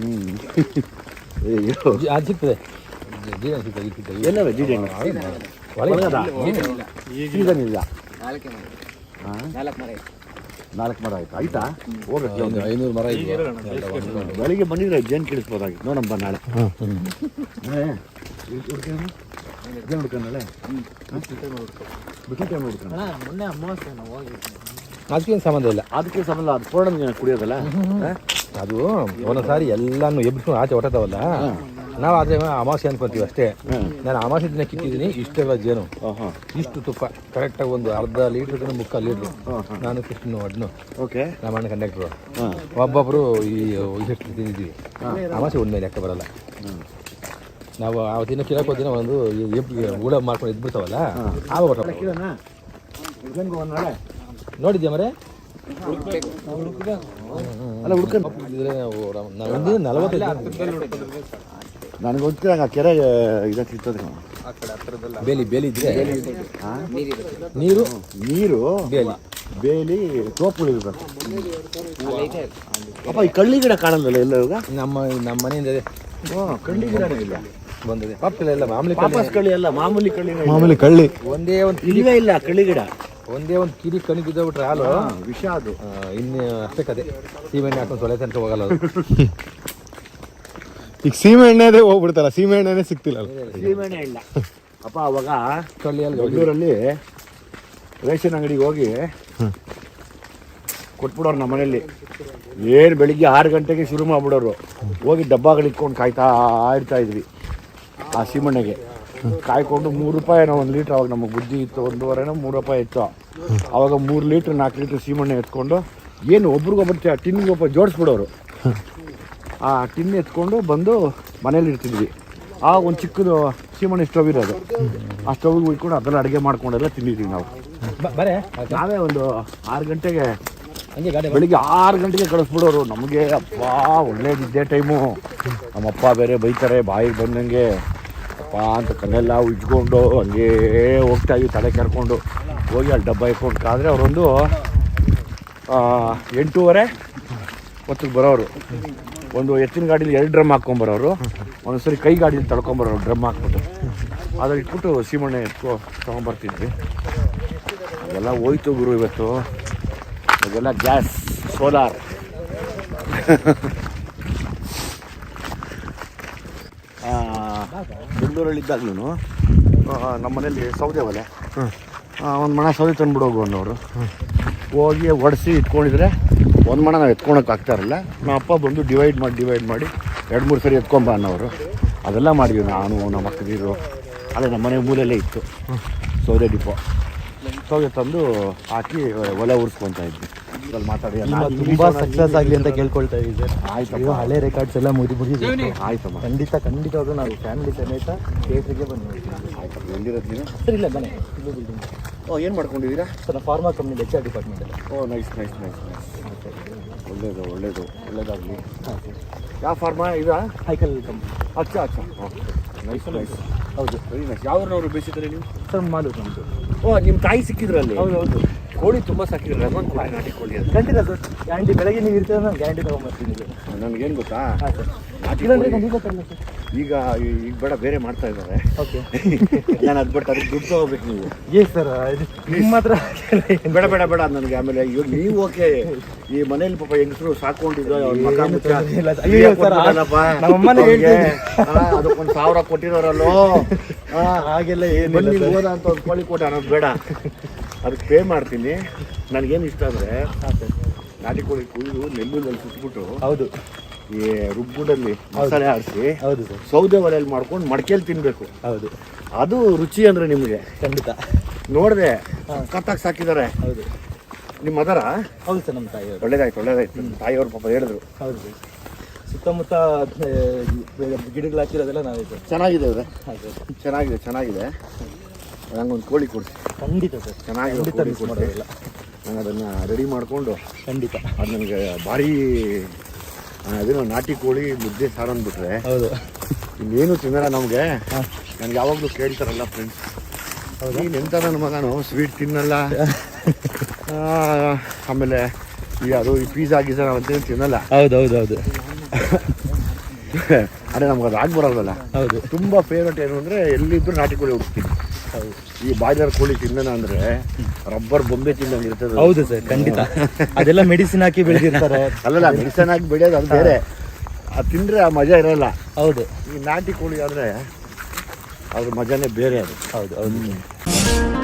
ಹ್ಞೂ ಅಯ್ಯೋ ಜಿ- ಅದು ಸಿಗ್ತದೆ ಜಿ- ಜೀವನ ಸಿಗ್ತದೆ ಇದು ಸಿಗ್ತದೆ ಎಲ್ಲವೇ ಜಿಡಿ ಹಣ್ಣು ಒಳಗೆ ಒಳಗದ? ಸೀಸನ್ ಇಲ್ಲ. ನಾಲ್ಕೇ ಮರ ಹಾಂ? ನಾಲ್ಕು ಮರ ಇದೆ. ನಾಲ್ಕು ಮರ ಆಯ್ತು? ಆಯ್ತಾ? ಹೋಗ್ಬೇಕು ಒಂದು ಐನೂರು ಮರ ಇದೆ ಬೆಳಿಗ್ಗೆ ಬಂದಿದ್ರೆ ಜೇನು ಕೇಳಿಸ್ಬೋದಾಗಿತ್ತು ನೋಡಮ್ಮ ನಾಳೆ. ಹ್ಞೂ ನಾಳೆ? ಹುಡ್ಕೊಂಡು ಜೇನು ಹುಡ್ಕೊಂಡಳೆ ಬಿಟ್ಟು ಟೈಮ್ ಹುಡ್ಕೊಂಡು ಅಣ್ಣ ಮೊನ್ನೆ ಅಮಾವಾಸ್ಯೆ ನಾವು ಹೋಗಿದ್ವಿ ಅದಕ್ಕೇನು ಸಂಬಂಧ ಇಲ್ಲ. ಅದಕ್ಕೆ ಸಂಬಂಧ? ಅದು ಪೂರ್ಣ ಕುಡಿಯೋದಲ್ಲ? ಹಾ? ಅದು ಒಂದೊಂದ್ಸಾರಿ ಎಲ್ಲಾನು ಎಬ್ಬಿಸ್ಕೊಂಡು ಆಚೆ ಹೊಟ್ಟತಾವಲ್ಲ ನಾವು ಆದ್ರೆ ಅಮಾಸೆ ಅನ್ಕೊಂತೀವಿ ಅಷ್ಟೇ. ನಾನು ಅಮಾಸೆ ದಿನ ಕಿತ್ತಿದ್ದೀನಿ ಇಷ್ಟೆಲ್ಲ ಜೇನು. ಇಷ್ಟು ತುಪ್ಪ ಕರೆಕ್ಟಾಗಿ ಒಂದು ಅರ್ಧ ಲೀಟ್ರ್ ಮುಕ್ಕಾಲು ಲೀಟ್ರು. ನಾನು ಕೃಷ್ಣನು ಒಡ್ನು ಓಕೆ. ನಮ್ಮ ಅಣ್ಣ ಕಂಡಕ್ಟ್ರು ಒಬ್ಬೊಬ್ಬರು ಈ ಇಷ್ಟು ತಿಂದಿದ್ದೀವಿ. ಒಂದ್ ಮೇಲೆ ಲೆಕ್ಕ ಬರಲ್ಲ. ನಾವು ಆ ದಿನ ಕಿರಕ್ ದಿನ ಒಂದು ಊಡ ಮಾಡ್ಕೊಂಡು ಇದ್ಬಿಡ್ತಾವಲ್ಲ ಆವಾಗ ನೋಡಿದ್ಯಾ ಮರೆ? ಅಲ್ಲ ಹುಡ್ಕೊಂಡು ಇದ್ರೆ ನಾವು ರಾಮ್- ನಾವು ಒಂದಿನ ನಲವತ್ತೈದು ನನಗೆ ಗೊತ್ತಿಲ್ಲ ಆ ಕೆರೆ ಇದು ಬೇಲಿ ಬೇಲಿ ಇದ್ರೆ ನೀರು? ನೀರು? ಬೇಲಿ. ಬೇಲಿ ತೋಪುಗಳು ಇರಬೇಕು. ಅಪ್ಪ ಈ ಕಳ್ಳಿ ಗಿಡ ಕಾಣಲ್ಲ ಎಲ್ಲ ಇವಾಗ? ನಮ್ಮ ನಮ್ಮ ಮನೆಯಿಂದ ಇದೆ. ಕಳ್ಳಿ ಗಿಡ ಇಲ್ಲ. ಬಂದಿದೆ. ಪಾಪ ಇಲ್ಲ ಮಾಮೂಲಿ ಕಳ್ಳಿ. ವಾಪಸ್ ಕಳ್ಳಿ ಅಲ್ಲ ಮಾಮೂಲಿ ಕಳ್ಳಿ ಮಾಮೂಲಿ ಕಳ್ಳಿ. ಒಂದೇ ಒಂದು ಇಲ್ಲವೇ ಇಲ್ಲ ಕಳ್ಳಿ ಗಿಡ. ಒಂದೇ ಒಂದು ಕಿರಿ ಕಣಿ ಬಿಟ್ರೆ ಹಾಲು? ವಿಷ ಅದು. ಇನ್ನು ಅಷ್ಟೇ ಕದೆ ಸೀಮೆಣ್ಣೆ ಹಾಕೊಂಡು ಸೊಳೆ ತನಕ ಹೋಗಲ್ಲ ಅದು ಈಗ ಸೀಮೆ ಎಣ್ಣೆದೇ ಹೋಗ್ಬಿಡ್ತಲ್ಲ ಸೀಮೆ ಎಣ್ಣೆನೇ ಸಿಗ್ತಿಲ್ಲ ಸೀಮೆಣ್ಣೆ ಇಲ್ಲ. ಅಪ್ಪ ಅವಾಗ ಬೆಂಗಳೂರಲ್ಲಿ ರೇಷನ್ ಅಂಗಡಿಗೆ ಹೋಗಿ ಕೊಟ್ಬಿಡೋರು ನಮ್ಮ ಮನೆಯಲ್ಲಿ ಏನು ಬೆಳಿಗ್ಗೆ ಆರು ಗಂಟೆಗೆ ಶುರು ಮಾಡ್ಬಿಡೋರು. ಹೋಗಿ ಡಬ್ಬಾಗಳು ಇಟ್ಕೊಂಡು ಕಾಯ್ತಾ ಇರ್ತಾ ಇದ್ವಿ ಆ ಸೀಮೆಣ್ಣೆಗೆ. ಕಾಯ್ಕೊಂಡು ಮೂರು ರೂಪಾಯಿ ಏನೋ ಒಂದು ಲೀಟ್ರ್ ಅವಾಗ ನಮಗೆ ಬುದ್ಧಿ ಇತ್ತು ಒಂದೂವರೆನೋ ಮೂರು ರೂಪಾಯಿ ಇತ್ತು. ಅವಾಗ ಮೂರು ಲೀಟ್ರ್ ನಾಲ್ಕು ಲೀಟ್ರ್ ಸೀಮೆಣ್ಣೆ ಎತ್ಕೊಂಡು ಏನು ಒಬ್ರಿಗೊಬ್ಬರು ಟಿನ್ಗೆ ಒಬ್ಬ ಜೋಡಿಸ್ಬಿಡೋರು. ಆ ಟಿನ್ ಎತ್ಕೊಂಡು ಬಂದು ಮನೇಲಿ ಇರ್ತಿದ್ವಿ. ಆ ಒಂದು ಚಿಕ್ಕದು ಸೀಮಣ್ಣೆ ಸ್ಟವ್ ಇರೋದು. ಆ ಸ್ಟವ್ಗೆ ಇಟ್ಕೊಂಡು ಅದೆಲ್ಲ ಅಡುಗೆ ಮಾಡ್ಕೊಂಡೆಲ್ಲ ತಿಂದಿದ್ವಿ ನಾವು. ನಾವೇ ಒಂದು ಆರು ಗಂಟೆಗೆ ಬೆಳಿಗ್ಗೆ ಆರು ಗಂಟೆಗೆ ಕಳಿಸ್ಬಿಡೋರು. ನಮಗೆ ಅಪ್ಪ ಒಳ್ಳೇದಿದ್ದೇ ಟೈಮು ನಮ್ಮಪ್ಪ ಬೇರೆ ಬೈತಾರೆ ಬಾಯಿಗೆ ಬಂದಂಗೆ. ಅಪ್ಪ ಅಂತ ಕಣ್ಣೆಲ್ಲ ಉಜ್ಕೊಂಡು ಹಂಗೇ ಹೋಗ್ತಾ ಇದ್ವಿ, ತಲೆ ಕರ್ಕೊಂಡು. ಹೋಗಿ ಅಲ್ಲಿ ಡಬ್ಬ ಇಟ್ಕೊಂಡು ಕಾದ್ರೆ ಅವರೊಂದು ಎಂಟೂವರೆ ಹೊತ್ತಿಗೆ ಬರೋರು. ಒಂದು ಎತ್ತಿನ ಗಾಡೀಲಿ ಎರಡು ಡ್ರಮ್ ಹಾಕ್ಕೊಂಬರೋರು. ಒಂದೊಂದ್ಸರಿ ಕೈ ಗಾಡೀಲಿ ತಳ್ಕೊಂಬರೋರು ಡ್ರಮ್ ಹಾಕ್ಬಿಟ್ಟು. ಅದ್ರಲ್ಲಿ ಇಟ್ಬಿಟ್ಟು ಸೀಮಣ್ಣೆ ಎತ್ಕೊ ತೊಗೊಂಬರ್ತಿದ್ವಿ. ಅದೆಲ್ಲ ಹೋಯ್ತು ಗುರು ಇವತ್ತು. ಅದೆಲ್ಲ ಗ್ಯಾಸ್, ಸೋಲಾರ್. ಬೆಂಗಳೂರಲ್ಲಿದ್ದಾಗ್ಲೂ ನಮ್ಮ ಮನೇಲಿ ಸೌದೆ ಒಲೆ. ಒಂದು ಮಣ ಸೌದೆ ತಂದ್ಬಿಡು ಹೋಗು ಅವರು ಹೋಗಿ ಒಡಿಸಿ ಇಟ್ಕೊಂಡಿದ್ರೆ ಒಂದು ಮಣ ನಾವು ಎತ್ಕೊಳಕ್ಕೆ ಆಗ್ತಾ ಇರಲ್ಲ ನಮ್ಮ ಅಪ್ಪ ಬಂದು ಡಿವೈಡ್ ಮಾಡಿ ಡಿವೈಡ್ ಮಾಡಿ ಎರಡು ಮೂರು ಸರಿ ಎತ್ಕೊಂಬ ಅನ್ನೋರು. ಅದೆಲ್ಲ ಮಾಡಿದ್ವಿ ನಾನು ನಮ್ಮ ಅಕ್ಕದಿರು. ಅಲ್ಲೇ ನಮ್ಮ ಮನೆ ಮೂಲೆಯಲ್ಲೇ ಇತ್ತು. ಸೌದೆ ಡಿಪೋ ಸೌದೆ ತಂದು ಹಾಕಿ ಒಲೆ ಉರಿಸ್ಕೊತಾ ಇದ್ವಿ. ಅಲ್ಲಿ ಮಾತಾಡಿ ತುಂಬಾ ಸಕ್ಸಸ್ ಆಗಲಿ ಅಂತ ಕೇಳ್ಕೊಳ್ತಾ ಇದ್ದೀವಿ. ಅಯ್ಯೋ ಹಳೆ ರೆಕಾರ್ಡ್ಸ್ ಎಲ್ಲ ಮುಗಿ ಮುಗಿದು ಆಯ್ತಮ್ಮ. ಖಂಡಿತ ಖಂಡಿತವಾಗ್ಲೂ ನಾವು ಫ್ಯಾಮಿಲಿ ಸಮೇತ ಥಿಯೇಟ್ರಿಗೆ ಬಂದು ಆಯ್ತಪ್ಪ. ಎಲ್ಲಿರೋದು ನೀನು ಸರ್ ಇಲ್ಲ ಮನೆ. ಓ ಏನು ಮಾಡ್ಕೊಂಡಿದ್ದೀರಾ? ಸರ್ ನಾವು pharma company H R department ಅಲ್ಲಿ. Oh nice nice nice nice ಒಳ್ಳೇದು ಒಳ್ಳೇದು ಒಳ್ಳೇದಾಗಲಿ. ಯಾವ ಫಾರ್ಮಾ ಇದಾ? ಸೈಕಲ್ ಕಂಪ್ನಿ ಅಚ್ಚ ಅಚ್ಚ. ನೈಸ್ ನೈಸ್ ಹೌದು. ವೆರಿ ನೈಸ್ ಯಾವ್ರನ್ನವರು ಬೇಯಿಸಿದ್ರೆ ನೀವು? ಸರ್ ಮಾಲು ನಮ್ಮದು ಓ ನಿಮ್ಮ ತಾಯಿ ಸಿಕ್ಕಿದ್ರಲ್ಲಿ? ಹೌದು ಹೌದು. ಕೋಳಿ ತುಂಬ ಸಾಕಿದ್ರೆ ರೆಮನ್ ಕೋಳಿ ನಾಟಿ ಕೋಳಿ ಅದು ಖಂಡಿತ ಸರ್. ಗ್ಯಾರಂಟಿ ಬೆಳಗ್ಗೆ ನೀವು ಇರ್ತೀರ ನಾನು ಗ್ಯಾರಂಟಿ ತೊಗೊಂಬರ್ತೀನಿ ನನಗೇನು ಗೊತ್ತಾ? ಹಾಂ ಸರ್. ನಾಟಿ ಇಲ್ಲಾಂದ್ರೆ ಕೋಳಿ. ಖಂಡಿತ ತರಲ್ಲ ಸರ್. ಈಗ ಈಗ ಬೇಡ ಬೇರೆ ಮಾಡ್ತಾ ಇದ್ದಾರೆ. ಓಕೆ. ನಾನು ಅದು ಬಿಟ್ಟು ಅದಕ್ಕೆ ದುಡ್ಡು ತಗೋಬೇಕು ನೀವು. ಏ ಸರ್ ಇದು ನಿಮ್ಮ ಹತ್ರ ಬೇಡ ಬೇಡ ಬೇಡ ನನಗೆ ಆಮೇಲೆ ಇವಾಗ ನೀವು ಓಕೆ. ಈ ಮನೇಲಿ ಪಾಪ ಹೆಂಗಸರು ಸಾಕೊಂಡಿದ್ದು ಅವ್ರ ಮಗ ಏನು ಮುಚ್ಚ. ತೊಂದ್ರೆ ಇಲ್ಲ ಸರ್. ಅಯ್ಯೋ ಸರ್, ಕೊಟ್ಬಿಟ್ಟಲ್ಲಪ್ಪ. ನಮ್ಮ ಅಮ್ಮನೇ ಅವ್ರಿಗೆ, ಹೇಳ್ತಿದ್ದೆ. ಆ, ಅದಕ್ಕೊಂದು ಸಾವಿರ ಕೊಟ್ಟಿರೋರಲ್ಲೋ ಆ, ಹಾಗೆಲ್ಲ ಏನಿಲ್ಲ ಬನ್ನಿ ಸರ್. ಹೋದ ಅಂತ ಒಂದು ಕೋಳಿ ಕೋಟೆ ಅನ್ನೋದು ಬೇಡ. ಅದಕ್ಕೆ ಪೇ ಮಾಡ್ತೀನಿ. ನನಗೇನು ಇಷ್ಟ ಅಂದರೆ ನಾಟಿ ಕೋಳಿ ಕುಯ್ದು ನೆಲ್ಲೂರಲ್ಲಿ ಸುಟ್ಬಿಟ್ಟು ಹೌದು. ಈ ರುಬ್ಬುಡಲ್ಲಿ ಮಸಾಲೆ ಆಡಿಸಿ ಹೌದು ಸರ್. ಸೌದೆ ಒಲೆಯಲ್ಲಿ ಮಾಡ್ಕೊಂಡು ಮಡಕೆಯಲ್ಲಿ ತಿನ್ನಬೇಕು ಹೌದು. ಅದು ರುಚಿ ಅಂದರೆ ನಿಮಗೆ. ಖಂಡಿತ. ನೋಡಿದೆ ಕತ್ತಾಗಿ ಸಾಕಿದ್ದಾರೆ. ಹೌದು. ನಿಮ್ಮ ಮದರ? ಹೌದು ಸರ್ ನಮ್ಮ ತಾಯಿಯವರು ಒಳ್ಳೇದಾಯ್ತು ಒಳ್ಳೇದಾಯ್ತು. ತಾಯಿಯವ್ರ ಪಾಪ ಹೇಳಿದ್ರು. ಹೌದು ಸರ್. ಸುತ್ತಮುತ್ತ ಗಿಡಗಳು ಹಾಕಿರೋದೆಲ್ಲ ನಾವೇ ಸರ್. ಚೆನ್ನಾಗಿದೆ ಸರ್ ಚೆನ್ನಾಗಿದೆ ಚೆನ್ನಾಗಿದೆ. ನಂಗೊಂದು ಕೋಳಿ ಕೊಡಿಸಿ. ಖಂಡಿತ ಸರ್. ಚೆನ್ನಾಗಿ ಖಂಡಿತ ಕೋಳಿ ಮಿಸ್ ಕೊಡಿಸಿ ಮಾಡೋದಿಲ್ಲ ನಾನು ಅದನ್ನು ರೆಡಿ ಮಾಡಿಕೊಂಡು ಖಂಡಿತ. ಅದು ನನಗೆ ಭಾರಿ ಅದೇನೋ ನಾಟಿ ಕೋಳಿ ಮುದ್ದೆ ಸಾರು ಅಂದ್ಬಿಟ್ರೆ ಹೌದು. ಇನ್ನೇನು ತಿನ್ನಲ್ಲ ನಮಗೆ. ನನಗೆ ಯಾವಾಗಲೂ ಕೇಳ್ತಾರಲ್ಲ ಫ್ರೆಂಡ್ಸ್ ನೀನು ಎಂತ ನನ್ನ ಮಗನು? ಸ್ವೀಟ್ ತಿನ್ನಲ್ಲ. ಆ, ಆಮೇಲೆ ಈ ಅದು ಈ ಪೀಝಾ ಗೀಝಾ ನಾವಂತೇನು ತಿನ್ನಲ್ಲ. ಹೌದು ಹೌದು ಹೌದು. ಅದೇ ನಮ್ಗೆ ಅದು ಆಗ್ಬರೋದಲ್ಲ. ಹೌದು. ತುಂಬ ಫೇವ್ರೇಟ್ ಏನು ಅಂದರೆ ಎಲ್ಲಿದ್ರು ನಾಟಿ ಕೋಳಿ ಹುಡುಕ್ತೀನಿ ಈ ಬಾಯ್ಲರ್ ಕೋಳಿ ತಿನ್ನೋಣ ಅಂದ್ರೆ ರಬ್ಬರ್ ಬೊಂಬೆ ತಿನ್ನಂಗೆ ಇರ್ತದೆ. ಹೌದು ಸರ್ ಖಂಡಿತ. ಅದೆಲ್ಲ ಮೆಡಿಸಿನ್ ಹಾಕಿ ಬೆಳೆದಿರ್ತಾರೆ. ಅಲ್ಲಲ್ಲ ಮೆಡಿಸನ್ ಹಾಕಿ ಬೆಳೆಯೋದು ಅದು ಬೇರೆ. ಅದು ತಿಂದರೆ ಆ ಮಜಾ ಇರಲ್ಲ. ಹೌದು. ಈ ನಾಟಿ ಕೋಳಿ ಆದರೆ ಅದ್ರ ಮಜಾನೇ ಬೇರೆ ಅದು. ಹೌದು ಹೌದು.